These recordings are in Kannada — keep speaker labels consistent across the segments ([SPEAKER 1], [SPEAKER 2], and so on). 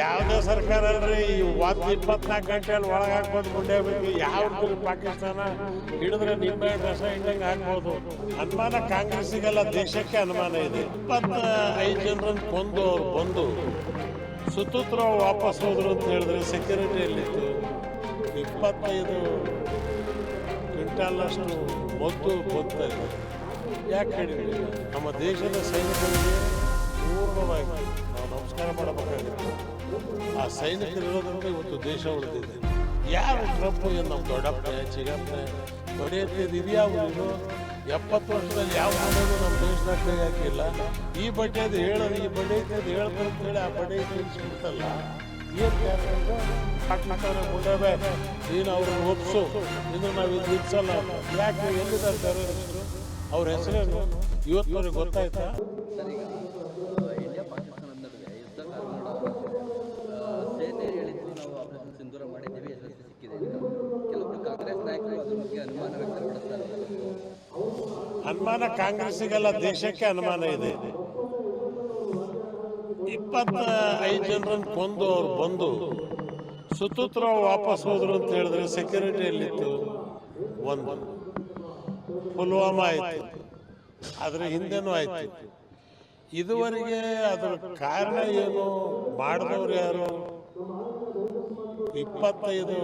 [SPEAKER 1] ಯಾವುದೇ ಸರ್ಕಾರ ಅಲ್ರಿ, ಈ ಒಂದು ಇಪ್ಪತ್ನಾಲ್ಕು ಗಂಟೆಯಲ್ಲಿ ಒಳಗೆ ಹಾಕ್ಬೋದು ಮುಂದೆ ಬೇಕು ಯಾವ್ದು ಪಾಕಿಸ್ತಾನ ಹಿಡಿದ್ರೆ ನಿಂಬೆ ರಸ ಇಟ್ಟಂಗೆ ಹಾಕ್ಬೋದು. ಅನುಮಾನ ಕಾಂಗ್ರೆಸ್ಸಿಗೆಲ್ಲ ದೇಶಕ್ಕೆ ಅನುಮಾನ ಇದೆ. ಇಪ್ಪತ್ತ ಐದು ಜನರನ್ನು ಕೊಂದು ಅವ್ರು ಬಂದು ಸುತ್ತೂತ್ರ ವಾಪಸ್ ಹೋದ್ರು ಅಂತ ಹೇಳಿದ್ರೆ ಸೆಕ್ಯೂರಿಟಿ ಎಲ್ಲಿತ್ತು? ಇಪ್ಪತ್ತೈದು ಕ್ವಿಂಟಾಲ್ನಷ್ಟು ಮದ್ದು ಗೊತ್ತಾಯಿತು ಯಾಕೆ ಹೇಳಿದ್ರಿ ನಮ್ಮ ದೇಶದ ಸೈನಿಕರಿಗೆ ಆ ಸೈನಿಕರು ಇರೋದ್ರಿಂದ ಇವತ್ತು ದೇಶ ಉಳಿದಿದೆ ಯಾರು ಟ್ರಂಪ್ ಏನು ನಮ್ಮ ದೊಡ್ಡಪ್ಪನೆ ಚಿಗಪ್ಪನೆ ಬಡಿಯತ್ತಿದ್ದು ಇದ್ಯಾವ ಇದು ಎಪ್ಪತ್ತು ವರ್ಷದಲ್ಲಿ ಯಾವ ಮಾಡೋದು ನಮ್ಮ ದೇಶದಾಗ ಕೈ ಹಾಕಿಲ್ಲ. ಈ ಬಡ್ಡಿಯದು ಹೇಳೋದು ಈ ಬಡ್ಡಿ ಐತೆ ಹೇಳ್ಬೇಕು ಅಂತೇಳಿ ಆ ಬಡ್ಡಿ ಸಿಗ್ತಲ್ಲ ಏನು ಹಾಕ್ತಾರೆ ಮುಂದೆ ನೀನು ಅವ್ರನ್ನ ಒಪ್ಸು. ಇನ್ನು ನಾವು ಇದು ನಿಲ್ಸಲ್ಲ. ಯಾಕೆ, ಎಲ್ಲಿದ್ದಾರೆ ಟೆರರಿಸ್ಟರು ಅವ್ರ ಹೆಸರೇನು? ಇವತ್ತವರೆಗೆ ಗೊತ್ತಾಯ್ತಾ
[SPEAKER 2] ಸರ್ ಈಗ ಆ, ಇಂಡಿಯಾ ಪಾಕಿಸ್ತಾನ ನಡುವೆ ಯುದ್ಧ ಕಾಲ ಸೇನೆ ಹೇಳಿದ್ರು ನಾವು ಆಪರೇಷನ್ ಸಿಂಧೂರ ಮಾಡಿದ್ದೀವಿ ಯಶಸ್ವಿ ಸಿಕ್ಕಿದೆ ಅಂತ ಕೆಲವೊಬ್ರು ಕಾಂಗ್ರೆಸ್ ನಾಯಕರು ಅದ್ರ ಬಗ್ಗೆ ಅನುಮಾನ ವ್ಯಕ್ತಪಡಿಸ್ತಾರೆ
[SPEAKER 1] ಅನುಮಾನ ಕಾಂಗ್ರೆಸ್ಸಿಗೆಲ್ಲ ದೇಶಕ್ಕೆ ಅನುಮಾನ ಇದೆ. ಇಪ್ಪತ್ತ ಐದು ಜನರನ್ನು ಕೊಂದು ಅವ್ರು ಬಂದು ಸುತ್ತೂತ್ರ ವಾಪಸ್ ಹೋದ್ರು ಅಂತ ಹೇಳಿದ್ರೆ ಸೆಕ್ಯೂರಿಟಿ ಎಲ್ಲಿತ್ತು? ಒಂದು. ಪುಲ್ವಾಮಾ ಆಯ್ತು. ಅದ್ರ ಹಿಂದೆನೂ ಆಯ್ತು. ಇದುವರೆಗೆ ಅದರ ಕಾರಣ ಏನು? ಮಾಡಿದವ್ರು ಯಾರು? ಇಪ್ಪತ್ತೈದು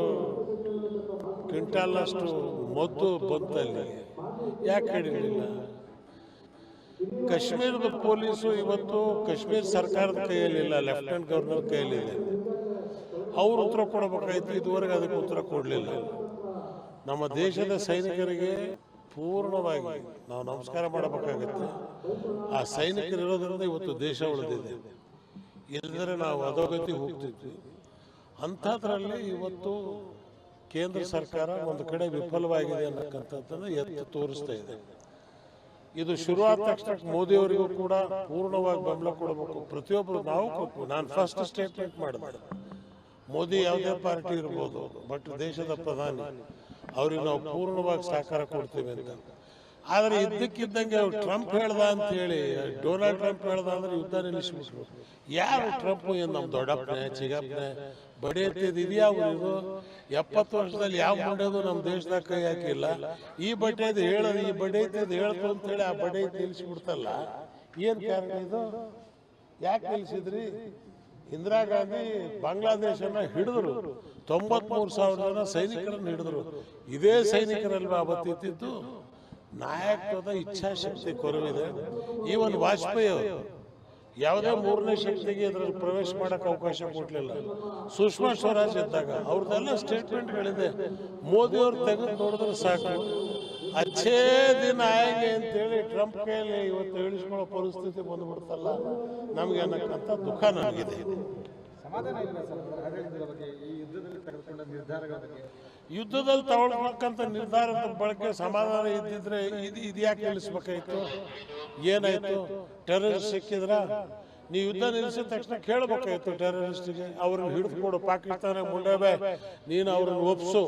[SPEAKER 1] ಕ್ವಿಂಟಾಲ್ನಷ್ಟು ಮದ್ದು ಬಂತಲ್ಲಿ. ಯಾಕೆ ಹೇಳಿರಲಿಲ್ಲ? ಕಾಶ್ಮೀರದ ಪೊಲೀಸು ಇವತ್ತು ಕಾಶ್ಮೀರ ಸರ್ಕಾರದ ಕೈಯಲ್ಲಿಲ್ಲ ಲೆಫ್ಟಿನೆಂಟ್ ಗವರ್ನರ್ ಕೈಯಲ್ಲಿದೆ ಅವ್ರು ಉತ್ತರ ಕೊಡಬೇಕಾಯ್ತು, ಇದುವರೆಗೆ ಅದಕ್ಕೆ ಉತ್ತರ ಕೊಡಲಿಲ್ಲ. ನಮ್ಮ ದೇಶದ ಸೈನಿಕರಿಗೆ ಪೂರ್ಣವಾಗಿ ನಾವು ನಮಸ್ಕಾರ ಮಾಡಬೇಕಾಗತ್ತೆ. ಆ ಸೈನಿಕರು ಇವತ್ತು ದೇಶ ಉಳಿದಿದೆ. ಇಲ್ಲದ್ರೆ ನಾವು ಅಧೋಗತಿ ಹೋಗ್ತಿದ್ವಿ. ಅಂಥದ್ರಲ್ಲಿ ಇವತ್ತು ಕೇಂದ್ರ ಸರ್ಕಾರ ಒಂದು ಕಡೆ ವಿಫಲವಾಗಿದೆ ಅನ್ನಕ್ಕಂಥದ್ದನ್ನು ಎತ್ತು ತೋರಿಸ್ತಾ ಇದೆ. ಇದು. ಶುರುವಾದ ತಕ್ಷಣ ಮೋದಿಯವರಿಗೂ ಕೂಡ ಪೂರ್ಣವಾಗಿ ಬೆಂಬಲ ಕೊಡಬೇಕು. ಪ್ರತಿಯೊಬ್ಬರು ನಾವು ಕೊಟ್ಟು ನಾನು ಫಸ್ಟ್ ಸ್ಟೇಟ್ಮೆಂಟ್ ಮಾಡಿದೆ. ಮೋದಿ ಯಾವುದೇ ಪಾರ್ಟಿ ಇರ್ಬೋದು ಬಟ್ ದೇಶದ ಪ್ರಧಾನಿ. ಅವ್ರಿಗೆ ನಾವು ಪೂರ್ಣವಾಗಿ ಸಹಕಾರ ಕೊಡ್ತೀವಿ ಅಂತ. ಆದರೆ ಇದ್ದಕ್ಕಿದ್ದಂಗೆ ಟ್ರಂಪ್ ಹೇಳ್ದ ಅಂತ ಹೇಳಿ ಡೊನಾಲ್ಡ್ ಟ್ರಂಪ್ ಹೇಳ್ದ ಅಂದ್ರೆ ಯುದ್ಧ ನಿಲ್ಲಿಸ್ಬಿಟ್ರು. ಯಾರು ಟ್ರಂಪ್ ಏನು ನಮ್ಮ ದೊಡ್ಡಪ್ಪನೆ, ಚಿಗಪ್ಪನೆ ಬಡಿ ಎತ್ತಿದ್ದು ಇದ್ಯಾವ ಇದು? ಎಪ್ಪತ್ತು ವರ್ಷದಲ್ಲಿ ಯಾವ ಮುಂಡೆದು ನಮ್ಮ ದೇಶದಾಗ ಕೈ ಹಾಕಿಲ್ಲ. ಈ ಬಡ್ಡೆದು ಹೇಳೋದು ಈ ಅದು ಹೇಳ್ತು ಅಂತ ಹೇಳಿ ಆ ಐತೆ ನಿಲ್ಲಿಸ್ಬಿಡ್ತಲ್ಲ. ಏನು ಕಾರಣ ಇದು? ಯಾಕೆ ನಿಲ್ಲಿಸಿದ್ರಿ ಇಂದಿರಾ ಗಾಂಧಿ ಬಾಂಗ್ಲಾದೇಶನ ಹಿಡಿದ್ರು. ತೊಂಬತ್ಮೂರು ಸಾವಿರ ಜನ ಸೈನಿಕರನ್ನು ಹಿಡಿದ್ರು. ಇದೇ ಸೈನಿಕರಲ್ವಾ ಅವತ್ತಿದ್ದು ನಾಯಕತ್ವದ ಇಚ್ಛಾಶಕ್ತಿ ಕೊರವಿದೆ. ಈವನ್ ವಾಜಪೇಯಿ ಅವರು ಯಾವುದೇ ಮೂರನೇ ಶಕ್ತಿಗೆ ಇದರಲ್ಲಿ ಪ್ರವೇಶ ಮಾಡಕ್ಕೆ ಅವಕಾಶ ಕೊಡಲಿಲ್ಲ. ಸುಷ್ಮಾ ಸ್ವರಾಜ್ ಇದ್ದಾಗ ಅವ್ರದ್ದೆಲ್ಲ ಸ್ಟೇಟ್ಮೆಂಟ್ಗಳಿದೆ. ಮೋದಿಯವ್ರು ತೆಗೆದು ನೋಡಿದ್ರೆ ಸಾಕು. ಅಚ್ಚೇ ದಿನ ಆಯಂಗೆ ಅಂತೇಳಿ ಟ್ರಂಪ್ ಕೈಯಲ್ಲಿ ಇವತ್ತು ಹೇಳಿಸ್ಕೊಳ್ಳೋ ಪರಿಸ್ಥಿತಿ ಬಂದುಬಿಡ್ತಲ್ಲ. ನಮಗೆ ಅನ್ನಕ್ಕಂಥ ದುಃಖ ನನಗಿದೆ
[SPEAKER 3] ಸಮಾಧಾನ ಇಲ್ಲ ಸರ್. ಈ ಯುದ್ಧದಲ್ಲಿ ತೆಗೆದುಕೊಂಡ ನಿರ್ಧಾರಗಳ ಬಗ್ಗೆ.
[SPEAKER 1] ಯುದ್ಧದಲ್ಲಿ ತಗೊಳ್ಬೇಕಂತ ನಿರ್ಧಾರದ ಬಳಕೆ ಸಮಾಧಾನ ಇದ್ದಿದ್ರೆ ಇದು ಇದ್ಯಾಕೆ ನಿಲ್ಲಿಸ್ಬೇಕಾಯ್ತು? ಏನಾಯ್ತು? ಟೆರರಿಸ್ಟ್ ಸಿಕ್ಕಿದ್ರ? ನೀವು ಯುದ್ಧ ನಿಲ್ಲಿಸಿದ ತಕ್ಷಣ ಕೇಳಬೇಕಾಯ್ತು ಟೆರರಿಸ್ಟ್ಗೆ, ಅವ್ರನ್ನ ಹಿಡಿದುಕೊಡು ಪಾಕಿಸ್ತಾನ ಮುಂಡೇಬೆ ನೀನು ಅವ್ರನ್ನ ಒಪ್ಸು,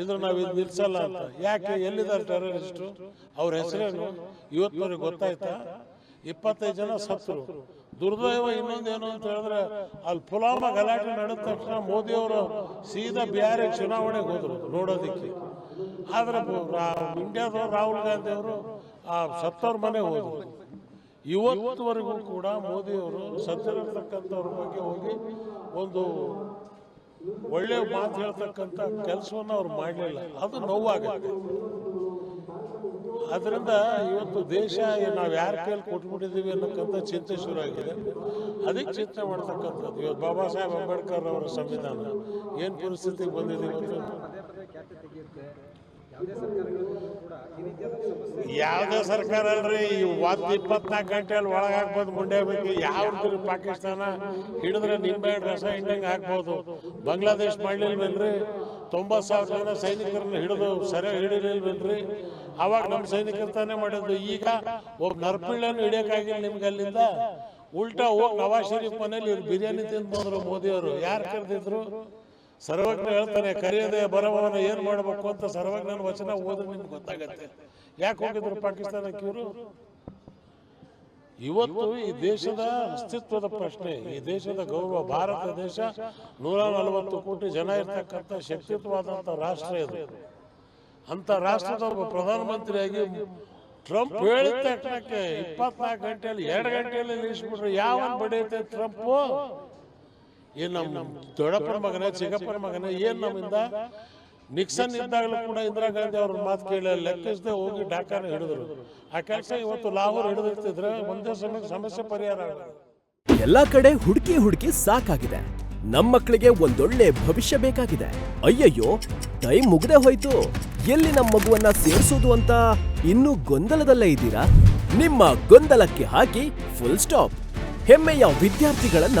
[SPEAKER 1] ಇದ್ರೆ ನಾವು ಇದು ನಿಲ್ಸಲ್ಲ ಅಂತ. ಯಾಕೆ? ಎಲ್ಲಿದ್ದಾರೆ ಟೆರರಿಸ್ಟು? ಅವ್ರ ಹೆಸರೇನು? ಇವತ್ತಿನವ್ರಿಗೆ ಗೊತ್ತಾಯ್ತಾ? ಇಪ್ಪತ್ತೈದು ಜನ ಸತ್ರು. ದುರ್ದೈವ ಇನ್ನೊಂದೇನು ಅಂತ ಹೇಳಿದ್ರೆ, ಅಲ್ಲಿ ಪುಲಾಮ ಗಲಾಟೆ ನಡೆದ ತಕ್ಷಣ ಮೋದಿಯವರು ಸೀದಾ ಬ್ಯಾರೆ ಚುನಾವಣೆಗೆ ಹೋದ್ರು ನೋಡೋದಕ್ಕೆ. ಆದ್ರೆ ಇಂಡಿಯಾದವರು ರಾಹುಲ್ ಗಾಂಧಿ ಅವರು ಆ ಸತ್ತವ್ರ ಮನೆ ಹೋದ್ರು. ಇವತ್ತುವರೆಗೂ ಕೂಡ ಮೋದಿಯವರು ಸತ್ತಿರತಕ್ಕಂಥವ್ರ ಬಗ್ಗೆ ಹೋಗಿ ಒಂದು ಒಳ್ಳೆ ಮಾತು ಹೇಳ್ತಕ್ಕಂಥ ಕೆಲಸವನ್ನು ಅವ್ರು ಮಾಡಲಿಲ್ಲ. ಅದು ನೋವಾಗುತ್ತೆ. ಅದರಿಂದ ಇವತ್ತು ದೇಶ ನಾವು ಯಾರ ಕೈಯಲ್ಲಿ ಕೊಟ್ಬಿಟ್ಟಿದ್ದೀವಿ ಅನ್ನೋಕ್ಕಂಥ ಚಿಂತೆ ಶುರು ಆಗಿದೆ ಅದಕ್ಕೆ ಚಿಂತೆ ಮಾಡ್ತಕ್ಕಂಥದ್ದು ಇವತ್ತು ಬಾಬಾ ಸಾಹೇಬ್ ಅಂಬೇಡ್ಕರ್ ಅವರ ಸಂವಿಧಾನ. ಏನು ಪರಿಸ್ಥಿತಿಗೆ ಬಂದಿದೆ ಇವತ್ತು
[SPEAKER 3] ಯಾವುದೇ
[SPEAKER 1] ಸರ್ಕಾರ ಅಲ್ರಿ, ಈ ಒಂದು ಇಪ್ಪತ್ನಾಲ್ಕು ಗಂಟೆಯಲ್ಲಿ ಒಳಗೆ ಹಾಕ್ಬೋದು, ಮುಂಡೆ ಬೇಕು ಯಾವ್ದು ಪಾಕಿಸ್ತಾನ ಹಿಡಿದ್ರೆ ನಿಂಬೆ ರಸ ಹಿಂಡಂಗೆ ಹಾಕ್ಬೋದು. ಬಾಂಗ್ಲಾದೇಶ್ ಮಾಡ್ಲಿಲ್ವೇನ್ರಿ? ತೊಂಬತ್ತು ಸಾವಿರ ಜನ ಸೈನಿಕರನ್ನ ಹಿಡಿದು ಸರಿಯಾಗಿ ಹಿಡಿಲಿಲ್ವೇನ್ರಿ? ಅವಾಗ ನಮ್ಮ ಸೈನಿಕರು ತಾನೇ ಮಾಡಿದ್ದು. ಈಗ ಒಬ್ಬ ನರ್ಪಿಳ್ಳನ್ನು ಹಿಡಿಯೋಕ್ಕಾಗಿಲ್ಲ ನಿಮ್ಗೆ ಅಲ್ಲಿಂದ. ಉಲ್ಟಾ ಹೋಗಿ ನವಾಜ್ ಶರೀಫ್ ಮನೇಲಿ ಇವ್ರು ಬಿರಿಯಾನಿ ತಿಂದು ಬಂದರು ಮೋದಿಯವರು. ಯಾರು ಕರೆದಿದ್ರು? ಸರ್ವಜ್ಞ ಹೇಳ್ತಾನೆ ಕರೆಯದೆ ಬರವನ ಏನ್ ಮಾಡಬೇಕು ಅಂತ ಸರ್ವಜ್ಞನ ವಚನ ಓದಿದ್ರೆ ನಿಮ್ಗೆ ಗೊತ್ತಾಗತ್ತೆ. ಯಾಕೆ ಹೋಗಿದ್ರು ಪಾಕಿಸ್ತಾನಕ್ಕೆ ಇವರು? ಇವತ್ತು ಈ ದೇಶದ ಅಸ್ತಿತ್ವದ ಪ್ರಶ್ನೆ, ಈ ದೇಶದ ಗೌರವ, ಭಾರತ ದೇಶ ನೂರ ನಲವತ್ತು ಕೋಟಿ ಜನ ಇರ್ತಕ್ಕಂಥ ಶಕ್ತಿಯುತವಾದಂಥ ರಾಷ್ಟ್ರ ಇದು. ಅಂತ ರಾಷ್ಟ್ರದ ಒಬ್ಬ ಪ್ರಧಾನಮಂತ್ರಿಯಾಗಿ ಟ್ರಂಪ್ ಹೇಳಿದ ತಕ್ಷಣಕ್ಕೆ ಇಪ್ಪತ್ನಾಲ್ಕು ಗಂಟೆಯಲ್ಲಿ, ಎರಡು ಗಂಟೆಯಲ್ಲಿ ನಿಲ್ಲಿಸ್ಬಿಟ್ರೆ ಯಾವ ಬಡಿಯುತ್ತೆ ಟ್ರಂಪು? ಏನ್ ನಮ್ಮ ದೊಡ್ಡಪ್ಪನ ಮಗನೇ ಚಿಕ್ಕಪ್ಪನ ಮಗನೇ ಏನು ನಮ್ಮಿಂದ? ನಿಕ್ಸನ್ ಇದ್ದಾಗಲೂ ಕೂಡ ಇಂದಿರಾ ಗಾಂಧಿ ಅವ್ರ ಮಾತು ಕೇಳಿ ಲೆಕ್ಕಿಸದೆ ಹೋಗಿ ಡಾಕ್ಟರ್ ಹಿಡಿದ್ರು. ಆ ಕೆಲಸ ಇವತ್ತು ಲಾಹೋರ್ ಹಿಡಿದಿರ್ತಿದ್ರೆ ಒಂದೇ ಸಮಯ ಸಮಸ್ಯೆ ಪರಿಹಾರ
[SPEAKER 4] ಎಲ್ಲಾ ಕಡೆ ಹುಡುಕಿ ಹುಡುಕಿ ಸಾಕಾಗಿದೆ. ನಮ್ಮ ಮಕ್ಕಳಿಗೆ ಒಂದೊಳ್ಳೆ ಭವಿಷ್ಯ ಬೇಕಾಗಿದೆ. ಅಯ್ಯಯ್ಯೋ ಟೈಮ್ ಮುಗ್ದೆ ಹೋಯ್ತು. ಎಲ್ಲಿ ನಮ್ಮ ಮಗುವನ್ನ ಸೇರಿಸೋದು ಅಂತ ಇನ್ನೂ ಗೊಂದಲದಲ್ಲೇ ಇದ್ದೀರಾ? ನಿಮ್ಮ ಗೊಂದಲಕ್ಕೆ ಹಾಕಿ ಫುಲ್ ಸ್ಟಾಪ್ ಹೆಮ್ಮೆಯ ವಿದ್ಯಾರ್ಥಿಗಳನ್ನ